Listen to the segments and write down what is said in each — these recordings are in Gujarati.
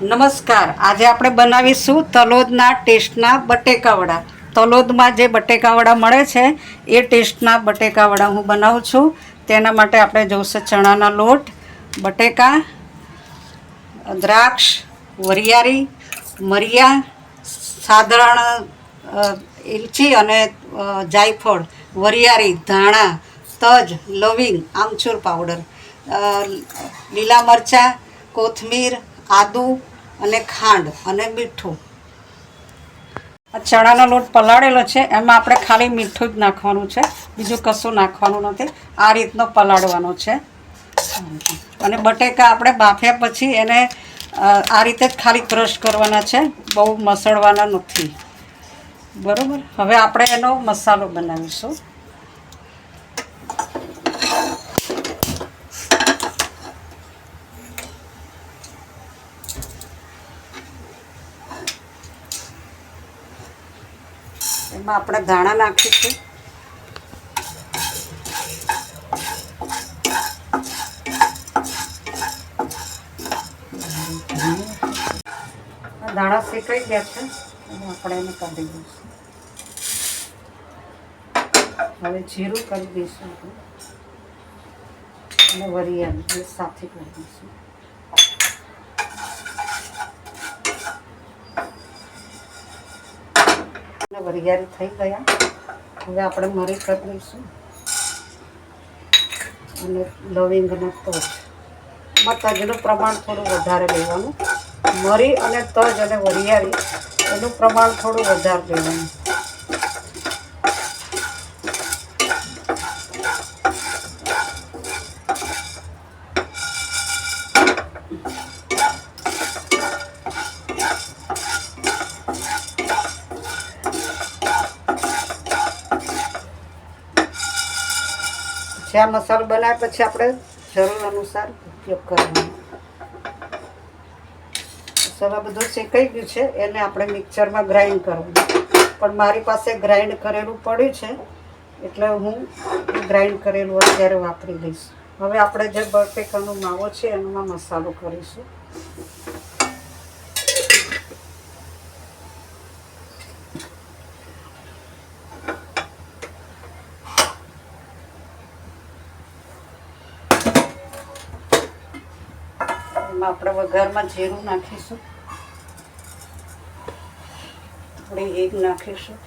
નમસ્કાર. આજે આપણે બનાવીશું તલોદના ટેસ્ટના બટેકાવડા. તલોદમાં જે બટેકાવડા મળે છે, એ ટેસ્ટના બટેકાવડા હું બનાવું છું. તેના માટે આપણે જોઈશે ચણાના લોટ, બટેકા, દ્રાક્ષ, વરિયાળી, મરિયા, સાધારણ ઇલચી અને જાયફળ, વરિયાળી, ધાણા, તજ, લવિંગ, આમચૂર પાવડર લીલા મરચાં, કોથમીર, આદુ અને ખાંડ અને મીઠું. આ ચણાનો લોટ પલાળેલો છે, એમાં આપણે ખાલી મીઠું જ નાખવાનું છે, બીજું કશું નાખવાનું નથી. આ રીતનો પલાળવાનો છે. અને બટેકા આપણે બાફ્યા પછી એને આ રીતે જ ખાલી ક્રશ કરવાના છે, બહુ મસળવાના નથી. બરાબર? હવે આપણે એનો મસાલો બનાવીશું. એમાં આપણે ધાણા નાખીશું. દાણા શેકાઈ ગયા છે. અને આપણે એને કાઢી દઈશું. હવે જીરું કરી દઈશું અને વરિયાળી સાથે કરી દઈશું. અને વરિયાળી થઈ ગયા. હવે આપણે મરી કરી લઈશું અને લવિંગ અને તજ. તજનું પ્રમાણ થોડું વધારે લેવાનું. મરી અને તજ અને વરિયાળી, એનું પ્રમાણ થોડું વધારે લેવાનું. આ મસાલો બનાવ્યા પછી આપણે જરૂર અનુસાર ઉપયોગ કરવાનો. મસાલો બધું શેકાઈ ગયું છે, એને આપણે મિક્સરમાં ગ્રાઇન્ડ કરવું. પણ મારી પાસે ગ્રાઇન્ડ કરેલું પડ્યું છે, એટલે હું ગ્રાઇન્ડ કરેલું અત્યારે વાપરી લઈશ. હવે આપણે જે બટેકાનો માવો છે, એમાં મસાલો કરીશું. એમાં આપણે વઘારમાં જીરું નાખીશું થોડી હિંગ નાખીશું.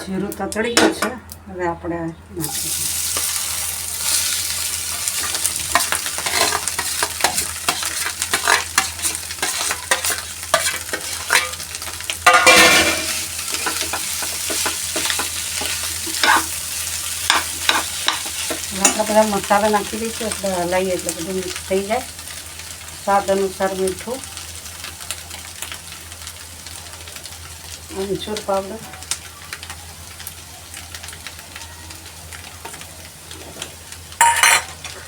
જીરું તતડી ગયું છે હવે આપણે નાખીશું બધા મસાલા નાખી દઈશું, એટલે હલાવીએ એટલે બધું મિક્સ થઈ જાય. સ્વાદ અનુસાર મીઠું. આમચૂર પાવડર.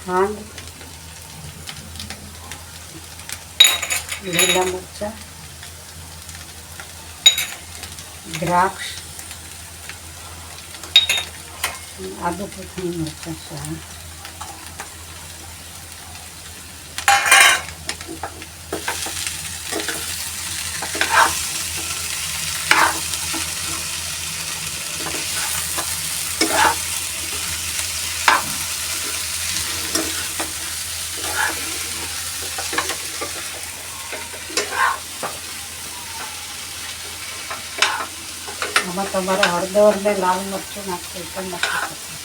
भांग ढीला मिर्चा द्राक्ष आदू को मिर्चा चाहिए આમાં તમારે હળદર ને લાલ મરચું નાખવું પણ નાખી શકો.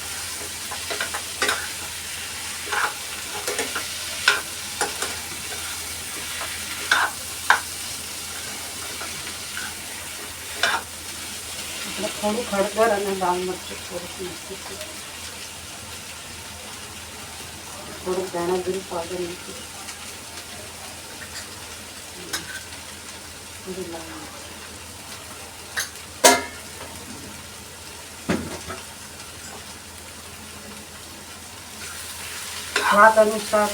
થોડુંક હળદર અને લાલ મરચું થોડુંક નાખીશું થોડુંક દાણા જીરું પાવડર નાખીશું થોડું લાલ મરચું. સ્વાદ અનુસાર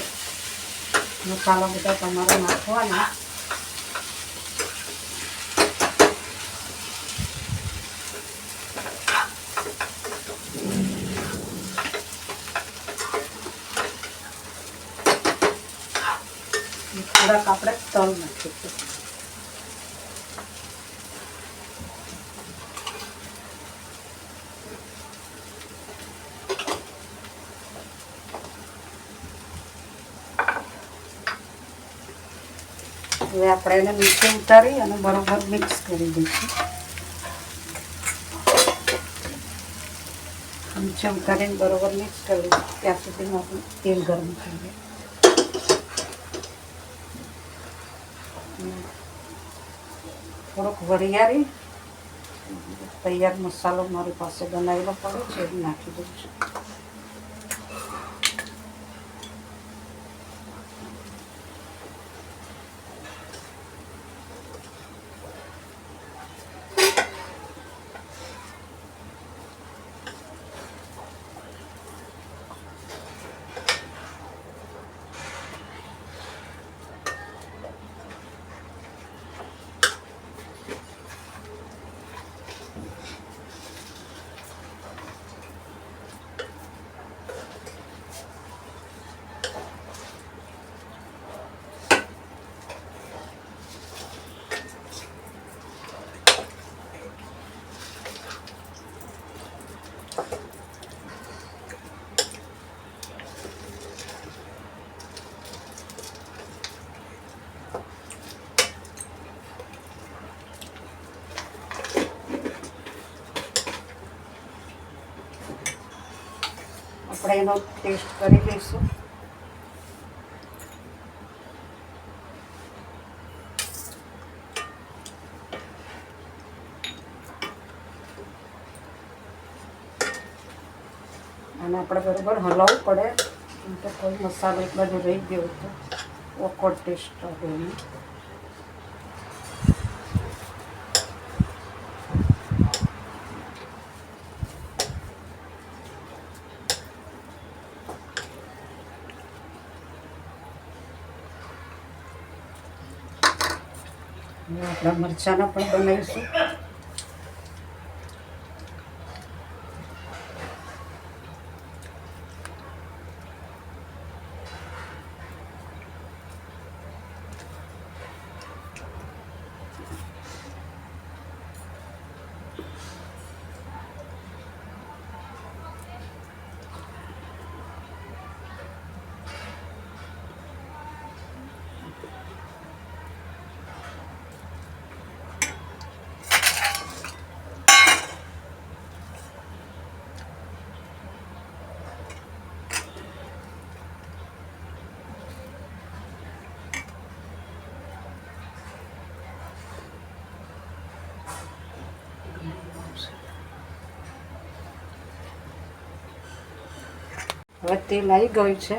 મસાલા બધા તમારે નાખવાના થોડાક આપણે તલ નાખીશું હવે આપણે એને નીચે ઉતારી અને બરોબર મિક્સ કરી દઈશું. નીચે ઉતારીને બરોબર મિક્સ કરી ત્યાં સુધીમાં આપણે તેલ ગરમ જાય થોડોક વરિયાળી. તૈયાર મસાલો મારી પાસે બનાવેલો પડે છે, એ નાખી દઉં છું આપણે એનો ટેસ્ટ કરી લઈશું. અને આપણે બરોબર હલાવવું પડે. કે કોઈ મસાલો એક બાજુ રહી ગયો હતો. ઓકવર્ડ ટેસ્ટ આવે એનો. હવે આપણા મરચાંના પણ બનાવીશું. હવે તેલ આવી ગયું છે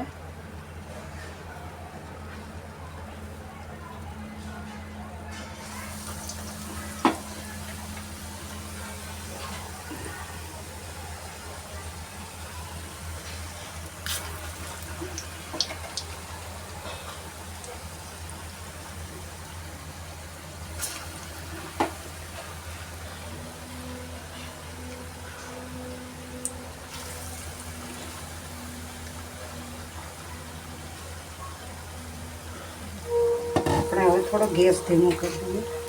આપણે હવે થોડો ગેસ ધીમો કરી દઈએ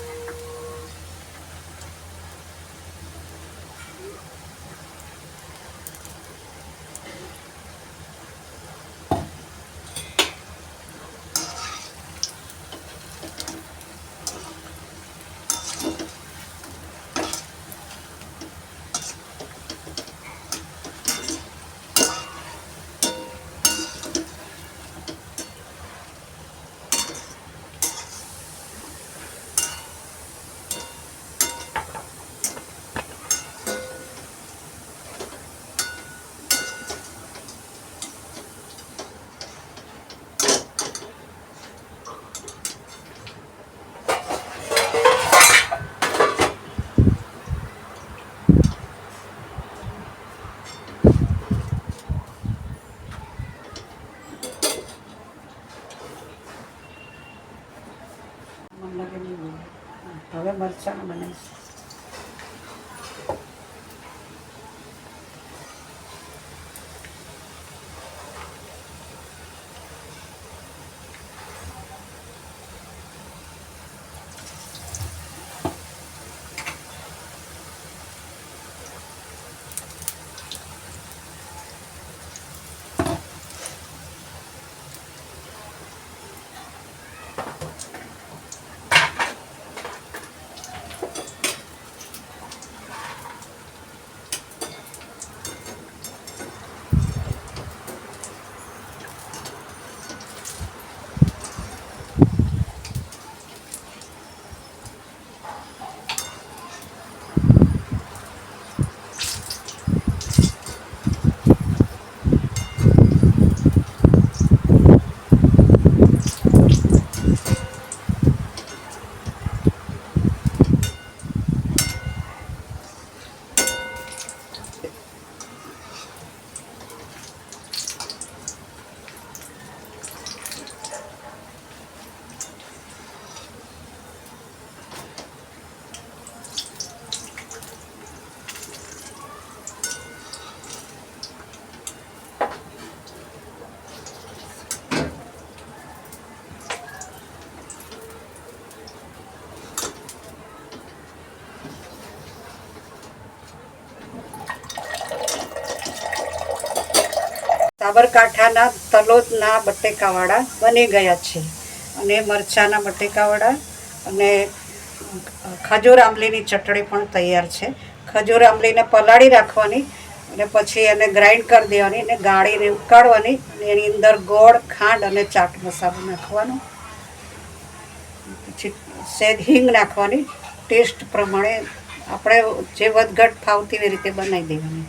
સાબરકાંઠાના તલોદના બટેકાવાળા બની ગયા છે. અને મરચાંના બટેકાવાળા અને ખજૂર આંબલીની ચટણી પણ તૈયાર છે. ખજૂર આંબલીને પલાળી રાખવાની અને પછી એને ગ્રાઇન્ડ કરી દેવાની અને ગાળીને ઉકાળવાની અને એની અંદર ગોળ, ખાંડ અને ચાટ મસાલો નાખવાનો. પછી સેજ હિંગ નાખવાની. ટેસ્ટ પ્રમાણે આપણે જે વધઘટ ફાવતી એવી રીતે બનાવી દેવાની.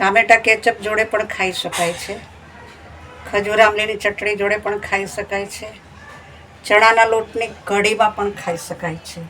ટામેટા કેચઅપ જોડે પણ ખાઈ શકાય છે. ખજૂર આમલીની ચટણી જોડે પણ ખાઈ શકાય છે. ચણાના લોટની કઢીમાં પણ ખાઈ શકાય છે.